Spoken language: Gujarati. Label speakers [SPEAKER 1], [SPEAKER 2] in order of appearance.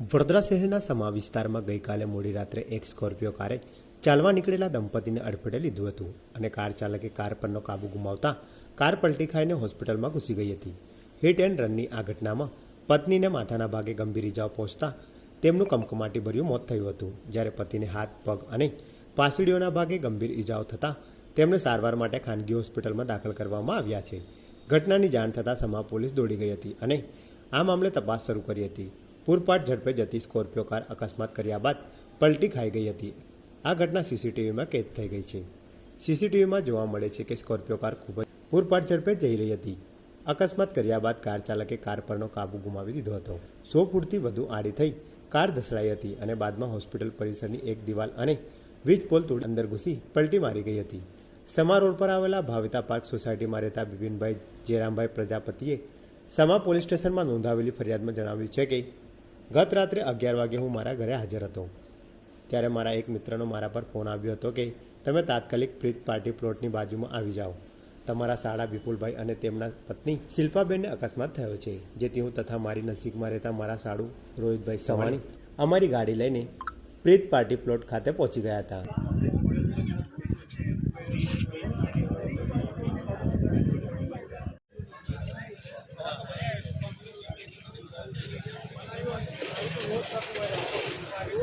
[SPEAKER 1] વડોદરા શહેરના સમા વિસ્તારમાં ગઈકાલે મોડી રાત્રે એક સ્કોર્પિયો કારે ચાલવા નીકળેલા દંપતીને અડફેટે લીધું હતું અને કાર ચાલકે કાર પરનો કાબુ ગુમાવતા કાર પલટી ખાઈને હોસ્પિટલમાં ઘૂસી ગઈ હતી. હિટ એન્ડ રનની આ ઘટનામાં પત્નીને માથાના ભાગે ગંભીર ઇજાઓ પહોંચતા તેમનું કમકમાટીભર્યું મોત થયું હતું. જ્યારે પતિને હાથ, પગ અને પાસડીઓના ભાગે ગંભીર ઇજાઓ થતાં તેમને સારવાર માટે ખાનગી હોસ્પિટલમાં દાખલ કરવામાં આવ્યા છે. ઘટનાની જાણ થતાં સમા પોલીસ દોડી ગઈ હતી અને આ મામલે તપાસ શરૂ કરી હતી. પૂરપાટ ઝડપે જતી સ્કોર્પિયો કાર અકસ્માત કર્યા બાદ પલટી ખાઈ ગઈ હતી. આ ઘટના સીસીટીવીમાં કેદ થઈ ગઈ છે. સીસીટીવીમાં જોવા મળે છે કે સ્કોર્પિયો કાર ખૂબ જ પૂરપાટ ઝડપે જઈ રહી હતી. અકસ્માત કર્યા બાદ કાર ચાલકે કાર પરનો કાબુ ગુમાવી દીધો હતો. સો ફૂટથી વધુ આડી થઈ કાર ધસડાઈ હતી અને બાદમાં હોસ્પિટલ પરિસરની એક દિવાલ અને વીજ પોલ તોડી અંદર ઘૂસી પલટી મારી ગઈ હતી. સમા રોડ પર આવેલા ભાવિતા પાર્ક સોસાયટીમાં રહેતા બિપિનભાઈ જયરામભાઈ પ્રજાપતિએ સમા પોલીસ સ્ટેશનમાં નોંધાવેલી ફરિયાદમાં જણાવ્યું છે કે ગત રાત્રે અગિયાર વાગે હું મારા ઘરે હાજર હતો. ત્યારે મારા એક મિત્રનો મારા પર ફોન આવ્યો હતો કે, તમે તાત્કાલિક પ્રીત પાર્ટી પ્લોટની બાજુમાં આવી જાઓ. તમારા શાળા વિપુલભાઈ અને તેમના પત્ની શિલ્પાબેનને અકસ્માત થયો છે, જેથી હું તથા મારી નજીકમાં રહેતા મારા સાડુ રોહિતભાઈ સવાણી અમારી ગાડી લઈને પ્રીત પાર્ટી પ્લોટ ખાતે પહોંચી ગયા હતા. আগে